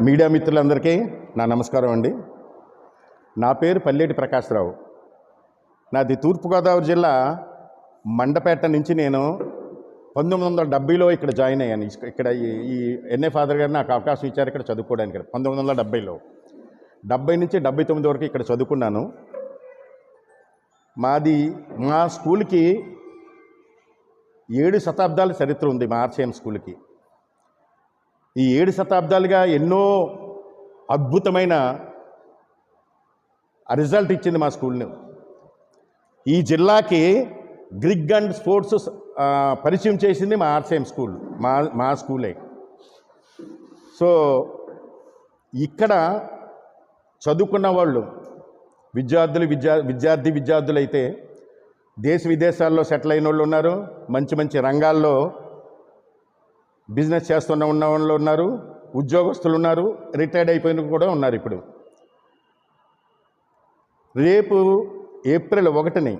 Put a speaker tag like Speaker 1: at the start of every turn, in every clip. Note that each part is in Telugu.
Speaker 1: మీడియా మిత్రులందరికీ నా నమస్కారం అండి. నా పేరు పల్లెటి ప్రకాశ్రావు. నాది తూర్పుగోదావరి జిల్లా మండపేట నుంచి నేను పంతొమ్మిది వందల డెబ్బైలో ఇక్కడ జాయిన్ అయ్యాను. ఇక్కడ ఈ- ఈ ఎన్ఏ ఫాదర్ గారు నాకు అవకాశం ఇచ్చారు ఇక్కడ చదువుకోవడానికి పంతొమ్మిది వందల డెబ్బైలో. డెబ్బై నుంచి డెబ్బై తొమ్మిది వరకు ఇక్కడ చదువుకున్నాను. మాది మా స్కూల్కి ఏడు శతాబ్దాల చరిత్ర ఉంది మా ఆర్సీఎం స్కూల్కి. ఈ ఏడు శతాబ్దాలుగా ఎన్నో అద్భుతమైన రిజల్ట్ ఇచ్చింది మా స్కూల్ని. ఈ జిల్లాకి గ్రిగ్ అండ్ స్పోర్ట్స్ పరిచయం చేసింది మా ఆర్సీఎం స్కూల్ మా మా స్కూలే. సో ఇక్కడ చదువుకున్న వాళ్ళు విద్యార్థులు విద్యా విద్యార్థి విద్యార్థులు అయితే దేశ విదేశాల్లో సెటిల్ అయిన వాళ్ళు ఉన్నారు మంచి మంచి రంగాల్లో బిజినెస్ చేస్తున్న ఉన్న వాళ్ళు ఉన్నారు ఉద్యోగస్తులు ఉన్నారు రిటైర్డ్ అయిపోయిన కూడా ఉన్నారు ఇప్పుడు. రేపు ఏప్రిల్ ఒకటిని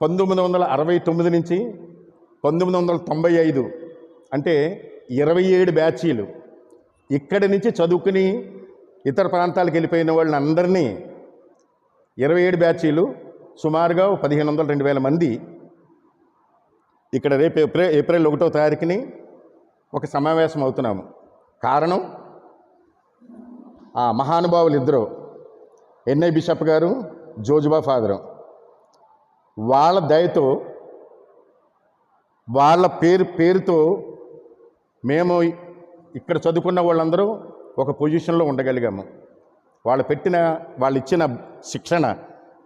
Speaker 1: పంతొమ్మిది వందల అరవై తొమ్మిది నుంచి పంతొమ్మిది వందల తొంభై ఐదు అంటే ఇరవై ఏడు బ్యాచీలు ఇక్కడి నుంచి చదువుకుని ఇతర ప్రాంతాలకు వెళ్ళిపోయిన వాళ్ళని అందరినీ ఇరవై ఏడు బ్యాచీలు సుమారుగా పదిహేను వందల రెండు వేల మంది ఇక్కడ రేపు ఏప్రిల్ ఏప్రిల్ ఒకటో తారీఖుని ఒక సమావేశం అవుతున్నాము. కారణం ఆ మహానుభావులు ఇద్దరు. ఎన్ఐ బిషప్ గారు జోజుబా ఫాదరు. వాళ్ళ దయతో వాళ్ళ పేరు పేరుతో మేము ఇక్కడ చదువుకున్న వాళ్ళందరూ ఒక పొజిషన్లో ఉండగలిగాము. వాళ్ళు పెట్టిన వాళ్ళు ఇచ్చిన శిక్షణ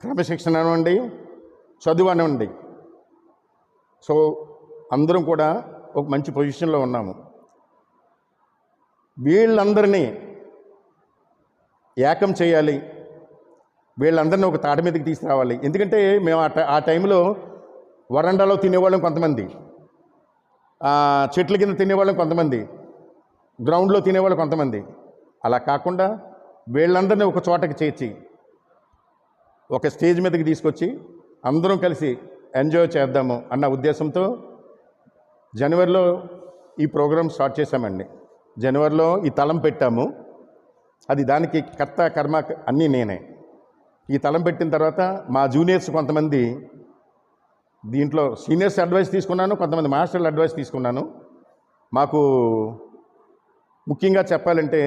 Speaker 1: క్రమశిక్షణ అనివ్వండి చదువు అనివ్వండి సో అందరం కూడా ఒక మంచి పొజిషన్లో ఉన్నాము. వీళ్ళందరినీ ఏకం చేయాలి. వీళ్ళందరినీ ఒక తాట మీదకి తీసుకురావాలి. ఎందుకంటే మేము ఆ టై- ఆ టైంలో వరండాలో తినేవాళ్ళం కొంతమంది. చెట్ల కింద తినేవాళ్ళం కొంతమంది. గ్రౌండ్లో తినేవాళ్ళు కొంతమంది. అలా కాకుండా వీళ్ళందరినీ ఒక చోటకి చేర్చి ఒక స్టేజ్ మీదకి తీసుకొచ్చి అందరం కలిసి ఎంజాయ్ చేద్దాము అన్న ఉద్దేశంతో జనవరిలో ఈ ప్రోగ్రాం స్టార్ట్ చేశామండి. జనవరిలో ఈ తలం పెట్టాము. అది దానికి కర్త కర్మ అన్నీ నేనే. ఈ తలం పెట్టిన తర్వాత మా జూనియర్స్ కొంతమంది దీంట్లో సీనియర్స్ అడ్వైస్ తీసుకున్నాను కొంతమంది మాస్టర్ల అడ్వైస్ తీసుకున్నాను. మాకు ముఖ్యంగా చెప్పాలంటే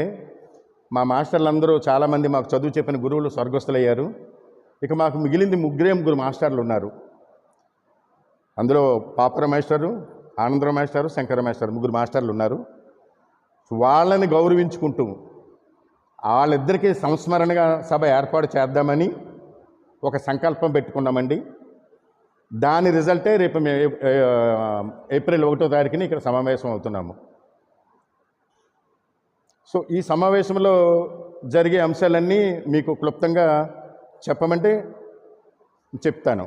Speaker 1: మా మాస్టర్లందరూ చాలామంది మాకు చదువు చెప్పిన గురువులు స్వర్గస్థులయ్యారు. ఇక మాకు మిగిలింది ముగ్గురే ముగ్గురు మాస్టర్లు ఉన్నారు. అందులో Papara master Anandarao master Shankara master ముగ్గురు మాస్టర్లు ఉన్నారు. వాళ్ళని గౌరవించుకుంటూ వాళ్ళిద్దరికీ సంస్మరణగా సభ ఏర్పాటు చేద్దామని ఒక సంకల్పం పెట్టుకున్నామండి. దాని రిజల్టే రేపు మేము ఏప్రిల్ ఒకటో తారీఖుని ఇక్కడ సమావేశం అవుతున్నాము. సో ఈ సమావేశంలో జరిగే అంశాలన్నీ మీకు క్లుప్తంగా చెప్పమంటే చెప్తాను.